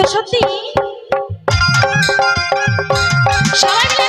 তো সত্যি? সবাই